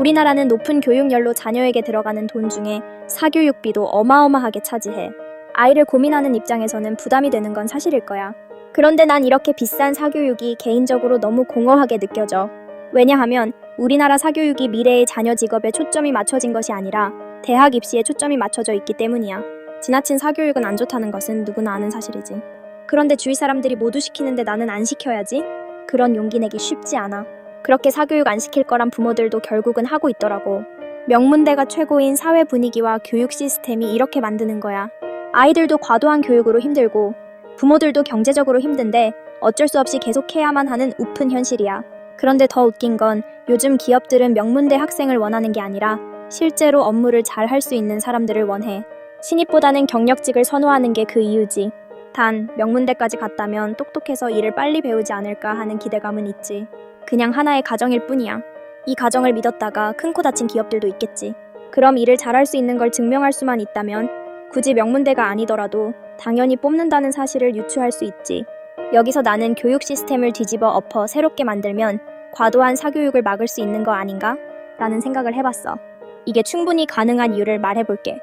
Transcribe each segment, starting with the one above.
우리나라는 높은 교육열로 자녀에게 들어가는 돈 중에 사교육비도 어마어마하게 차지해. 아이를 고민하는 입장에서는 부담이 되는 건 사실일 거야. 그런데 난 이렇게 비싼 사교육이 개인적으로 너무 공허하게 느껴져. 왜냐하면 우리나라 사교육이 미래의 자녀 직업에 초점이 맞춰진 것이 아니라 대학 입시에 초점이 맞춰져 있기 때문이야. 지나친 사교육은 안 좋다는 것은 누구나 아는 사실이지. 그런데 주위 사람들이 모두 시키는데 나는 안 시켜야지? 그런 용기 내기 쉽지 않아. 그렇게 사교육 안 시킬 거란 부모들도 결국은 하고 있더라고. 명문대가 최고인 사회 분위기와 교육 시스템이 이렇게 만드는 거야. 아이들도 과도한 교육으로 힘들고 부모들도 경제적으로 힘든데 어쩔 수 없이 계속해야만 하는 우픈 현실이야. 그런데 더 웃긴 건 요즘 기업들은 명문대 학생을 원하는 게 아니라 실제로 업무를 잘 할 수 있는 사람들을 원해. 신입보다는 경력직을 선호하는 게 그 이유지. 단, 명문대까지 갔다면 똑똑해서 일을 빨리 배우지 않을까 하는 기대감은 있지. 그냥 하나의 가정일 뿐이야. 이 가정을 믿었다가 큰 코 다친 기업들도 있겠지. 그럼 일을 잘할 수 있는 걸 증명할 수만 있다면 굳이 명문대가 아니더라도 당연히 뽑는다는 사실을 유추할 수 있지. 여기서 나는 교육 시스템을 뒤집어 엎어 새롭게 만들면 과도한 사교육을 막을 수 있는 거 아닌가? 라는 생각을 해봤어. 이게 충분히 가능한 이유를 말해볼게.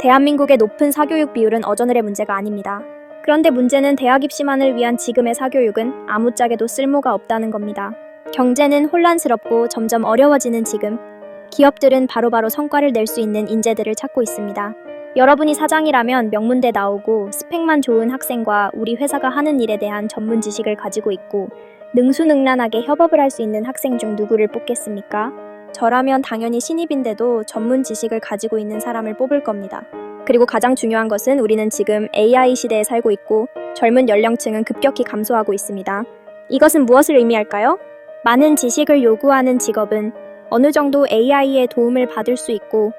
대한민국의 높은 사교육 비율은 어전을의 문제가 아닙니다. 그런데 문제는 대학 입시만을 위한 지금의 사교육은 아무짝에도 쓸모가 없다는 겁니다. 경제는 혼란스럽고 점점 어려워지는 지금, 기업들은 바로 바로 성과를 낼 수 있는 인재들을 찾고 있습니다. 여러분이 사장이라면 명문대 나오고 스펙만 좋은 학생과 우리 회사가 하는 일에 대한 전문 지식을 가지고 있고 능수능란하게 협업을 할 수 있는 학생 중 누구를 뽑겠습니까? 저라면 당연히 신입인데도 전문 지식을 가지고 있는 사람을 뽑을 겁니다. 그리고 가장 중요한 것은 우리는 지금 AI 시대에 살고 있고 젊은 연령층은 급격히 감소하고 있습니다. 이것은 무엇을 의미할까요? 많은 지식을 요구하는 직업은 어느 정도 AI의 도움을 받을 수 있고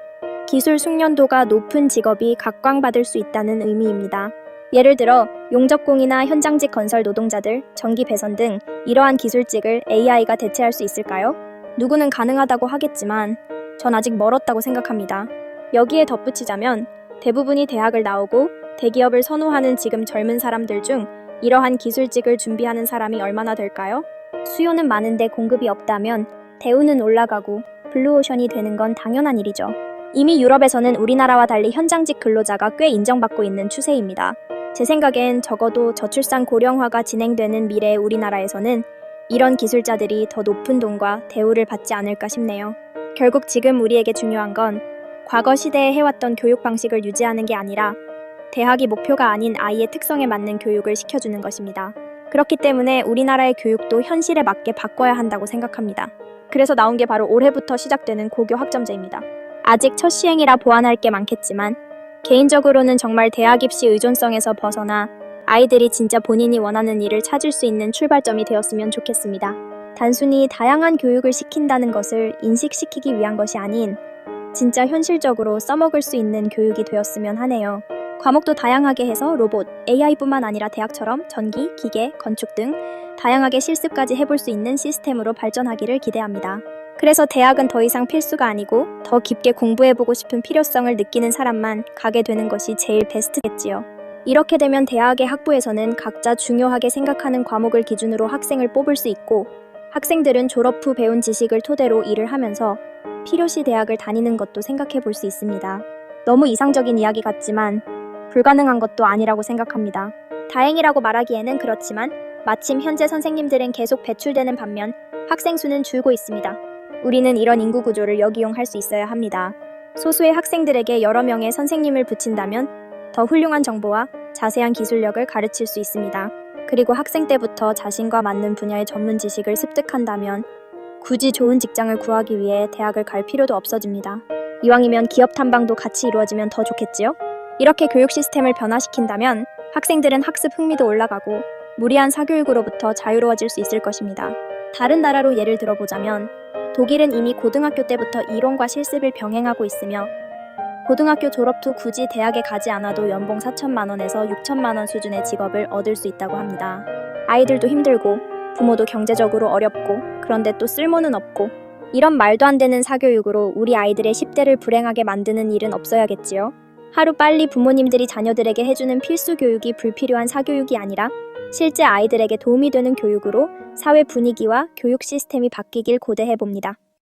기술 숙련도가 높은 직업이 각광받을 수 있다는 의미입니다. 예를 들어 용접공이나 현장직 건설 노동자들, 전기 배선 등 이러한 기술직을 AI가 대체할 수 있을까요? 누구는 가능하다고 하겠지만 전 아직 멀었다고 생각합니다. 여기에 덧붙이자면 대부분이 대학을 나오고 대기업을 선호하는 지금 젊은 사람들 중 이러한 기술직을 준비하는 사람이 얼마나 될까요? 수요는 많은데 공급이 없다면 대우는 올라가고 블루오션이 되는 건 당연한 일이죠. 이미 유럽에서는 우리나라와 달리 현장직 근로자가 꽤 인정받고 있는 추세입니다. 제 생각엔 적어도 저출산 고령화가 진행되는 미래의 우리나라에서는 이런 기술자들이 더 높은 돈과 대우를 받지 않을까 싶네요. 결국 지금 우리에게 중요한 건 과거 시대에 해왔던 교육 방식을 유지하는 게 아니라 대학이 목표가 아닌 아이의 특성에 맞는 교육을 시켜주는 것입니다. 그렇기 때문에 우리나라의 교육도 현실에 맞게 바꿔야 한다고 생각합니다. 그래서 나온 게 바로 올해부터 시작되는 고교 학점제입니다. 아직 첫 시행이라 보완할 게 많겠지만 개인적으로는 정말 대학 입시 의존성에서 벗어나 아이들이 진짜 본인이 원하는 일을 찾을 수 있는 출발점이 되었으면 좋겠습니다. 단순히 다양한 교육을 시킨다는 것을 인식시키기 위한 것이 아닌 진짜 현실적으로 써먹을 수 있는 교육이 되었으면 하네요. 과목도 다양하게 해서 로봇, AI뿐만 아니라 대학처럼 전기, 기계, 건축 등 다양하게 실습까지 해볼 수 있는 시스템으로 발전하기를 기대합니다. 그래서 대학은 더 이상 필수가 아니고 더 깊게 공부해보고 싶은 필요성을 느끼는 사람만 가게 되는 것이 제일 베스트겠지요. 이렇게 되면 대학의 학부에서는 각자 중요하게 생각하는 과목을 기준으로 학생을 뽑을 수 있고 학생들은 졸업 후 배운 지식을 토대로 일을 하면서 필요시 대학을 다니는 것도 생각해 볼 수 있습니다. 너무 이상적인 이야기 같지만 불가능한 것도 아니라고 생각합니다. 다행이라고 말하기에는 그렇지만 마침 현재 선생님들은 계속 배출되는 반면 학생 수는 줄고 있습니다. 우리는 이런 인구 구조를 역이용할 수 있어야 합니다. 소수의 학생들에게 여러 명의 선생님을 붙인다면 더 훌륭한 정보와 자세한 기술력을 가르칠 수 있습니다. 그리고 학생 때부터 자신과 맞는 분야의 전문 지식을 습득한다면 굳이 좋은 직장을 구하기 위해 대학을 갈 필요도 없어집니다. 이왕이면 기업 탐방도 같이 이루어지면 더 좋겠지요? 이렇게 교육 시스템을 변화시킨다면 학생들은 학습 흥미도 올라가고 무리한 사교육으로부터 자유로워질 수 있을 것입니다. 다른 나라로 예를 들어보자면 독일은 이미 고등학교 때부터 이론과 실습을 병행하고 있으며 고등학교 졸업 후 굳이 대학에 가지 않아도 연봉 4천만 원에서 6천만 원 수준의 직업을 얻을 수 있다고 합니다. 아이들도 힘들고 부모도 경제적으로 어렵고 그런데 또 쓸모는 없고 이런 말도 안 되는 사교육으로 우리 아이들의 10대를 불행하게 만드는 일은 없어야겠지요. 하루 빨리 부모님들이 자녀들에게 해주는 필수 교육이 불필요한 사교육이 아니라 실제 아이들에게 도움이 되는 교육으로 사회 분위기와 교육 시스템이 바뀌길 고대해 봅니다.